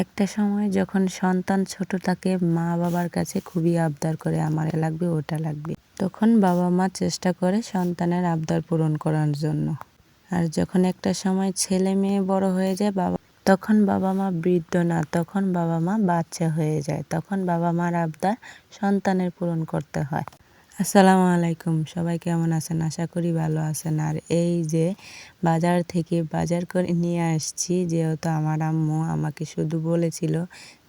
একটা সময় যখন সন্তান ছোট থাকে মা বাবার কাছে খুবই আবদার করে, আমার লাগবে, ওটা লাগবে। তখন বাবা মা চেষ্টা করে সন্তানের আবদার পূরণ করার জন্য। আর যখন একটা সময় ছেলে মেয়ে বড় হয়ে যায়, বাবা, তখন বাবা মা বৃদ্ধ না, তখন বাবা মা বাচ্চা হয়ে যায়। তখন বাবা মার আবদার সন্তানের পূরণ করতে হয়। আসসালামু আলাইকুম। সবাই কেমন আছেন? আশা করি ভালো আছেন। আর এই যে বাজার থেকে বাজার করে নিয়ে আসছি, যেহেতু আমার আম্মু আমাকে শুধু বলেছিল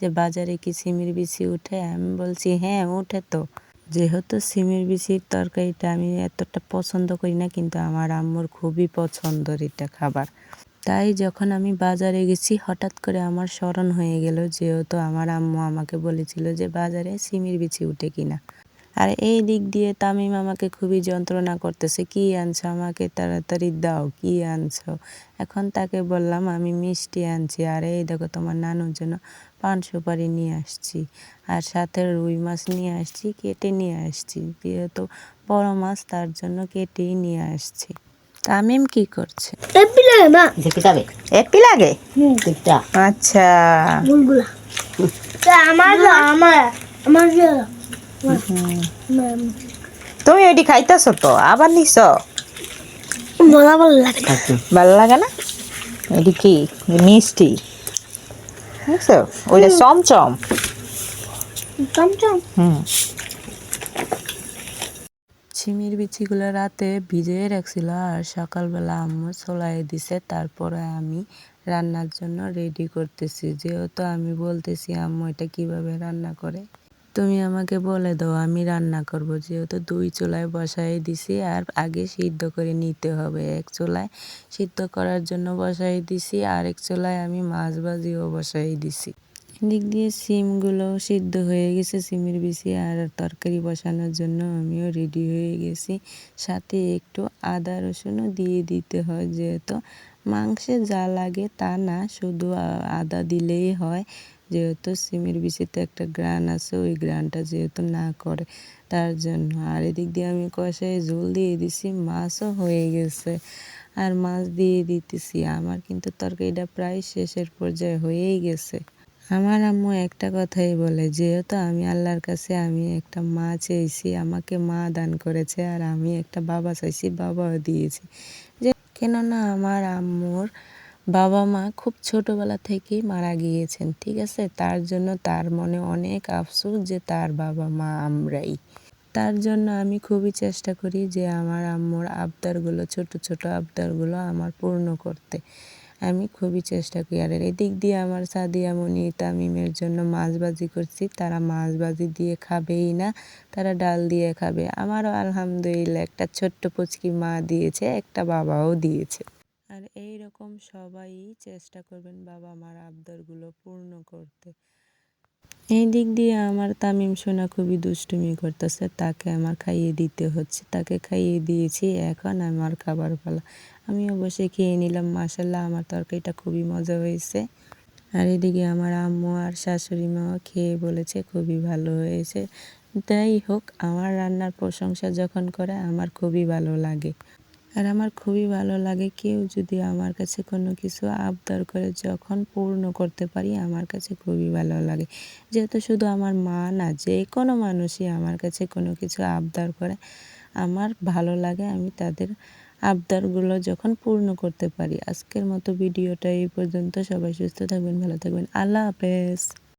যে বাজারে কি সিমির বিচি উঠে? আমি বলছি হ্যাঁ উঠে তো। যেহেতু সিমের বিচির তরকারিটা আমি এতটা পছন্দ করি না, কিন্তু আমার আম্মুর খুবই পছন্দের এটা খাবার। তাই যখন আমি বাজারে গেছি, হঠাৎ করে আমার স্মরণ হয়ে গেল, যেহেতু আমার আম্মু আমাকে বলেছিল যে বাজারে সিমির বিচি উঠে কিনা। আর এই দিক দিয়ে তামিম আমাকে খুবই যন্ত্রণা করতেছে কি আনছো আমাকে তাড়াতাড়ি দাও কি আনছো? এখন তাকে বললাম আমি মিষ্টি আনছি আর এই দেখো তোমার নানুর জন্য পান সুপারি নিয়ে আসছি আর সাথে রুই মাছ নিয়ে আসছি কেটে নিয়ে আসছি যেহেতু বড় মাছ তার জন্য কেটেই নিয়ে আসছি। তামিম কি করছে? এপি লাগে মা। যাবে লাগে? আচ্ছা। ফুলগুলা আমার আমার। আমার- তুমি এটি খাইতেছ তো? আবার নিছ? বলা ভালো লাগে। না। ভালো লাগে না? এটি কি? মিষ্টি? বুঝছ? ওইটা চমচম। চমচম। হুম। ছিমির বিচিগুলো রাতে ভিজিয়ে রাখছিল আর সকালবেলা আম্মু চলাই দিছে তারপরে আমি রান্নার জন্য রেডি করতেছি। যেহেতু আমি বলতেছি আম্মু এটা কীভাবে রান্না করে? তুমি আমাকে বলে দাও, আমি রান্না করব। যেহেতু দুই চুলায় বসাই দিছি, আর আগে সিদ্ধ করে নিতে হবে। এক চুলায় সিদ্ধ করার জন্য বসাই দিছি, আর এক চুলায় আমি মাছ ভাজিও বসাই দিছি। এদিক দিয়ে সিমগুলো সিদ্ধ হয়ে গেছে, সিমের বিচি আর তরকারি বসানোর জন্য আমিও রেডি হয়ে গেছি। সাথে একটু আদা রসুনও দিয়ে দিতে হয়, যেহেতু মাংসে যা লাগে তা না, শুধু আদা দিলেই হয়। যেহেতু সিমের বিচিতে একটা গ্রান আছে, ওই গ্রানটা যেহেতু না করে, তার জন্য। আর এদিক দিয়ে আমি কষায় ঝোল দিয়ে দিছি, মাছও হয়ে গেছে। আর মাছ দিয়ে দিতেছি, আমার কিন্তু তরকারিটা প্রায় শেষের পর্যায়ে হয়েই গেছে। আমার আম্মু একটা কথাই বলে, যেহেতু আমি আল্লাহর কাছে আমি একটা মা চেয়েছি আমাকে মা দান করেছে, আর আমি একটা বাবা চাইছি, বাবাও দিয়েছি। যে কেননা আমার আম্মুর বাবা মা খুব ছোটবেলা থেকেই মারা গিয়েছেন, ঠিক আছে? তার জন্য তার মনে অনেক আফসোস যে তার বাবা মা আমরাই। তার জন্য আমি খুবই চেষ্টা করি যে আমার আম্মুর আবদারগুলো, ছোট ছোট আবদারগুলো আমার পূর্ণ করতে। আমি খুবই চেষ্টা করি। আর এদিক দিয়ে আমার সাদিয়া মনি তামিমের জন্য মাছ ভাজি করছি। তারা মাছ ভাজি দিয়ে খাবেই না, তারা ডাল দিয়ে খাবে। আমারও আলহামদুলিল্লাহ একটা ছোট্ট পুচকি মা দিয়েছে, একটা বাবাও দিয়েছে। আর এই রকম সবাই চেষ্টা করবেন বাবা মার আবদারগুলো পূর্ণ করতে। এই দিক দিয়ে আমার তামিম সোনা খুবই দুষ্টুমি করতেছে, তাকে আমার খাইয়ে দিতে হচ্ছে। তাকে খাইয়ে দিয়েছি, এখন আমার খাবার পালা। আমি অবশ্যই খেয়ে নিলাম মাসাল্লাহ আমার তরকারিটা খুবই মজা হয়েছে। আর এদিকে আমার আম্মু আর শাশুড়ি মাও খেয়ে বলেছে খুবই ভালো হয়েছে। যাই হোক, আমার রান্নার প্রশংসা যখন করে আমার খুবই ভালো লাগে। আর আমার খুবই ভালো লাগে কেউ যদি আমার কাছে কোনো কিছু আবদার করে যখন পূর্ণ করতে পারি, আমার কাছে খুবই ভালো লাগে। যেহেতু শুধু আমার মা না, যে কোনো মানুষই আমার কাছে কোনো কিছু আবদার করে, আমার ভালো লাগে আমি তাদের আবদারগুলো যখন পূর্ণ করতে পারি। আজকের মতো ভিডিওটা এই পর্যন্ত। সবাই সুস্থ থাকবেন, ভালো থাকবেন। আল্লাহ হাফেজ।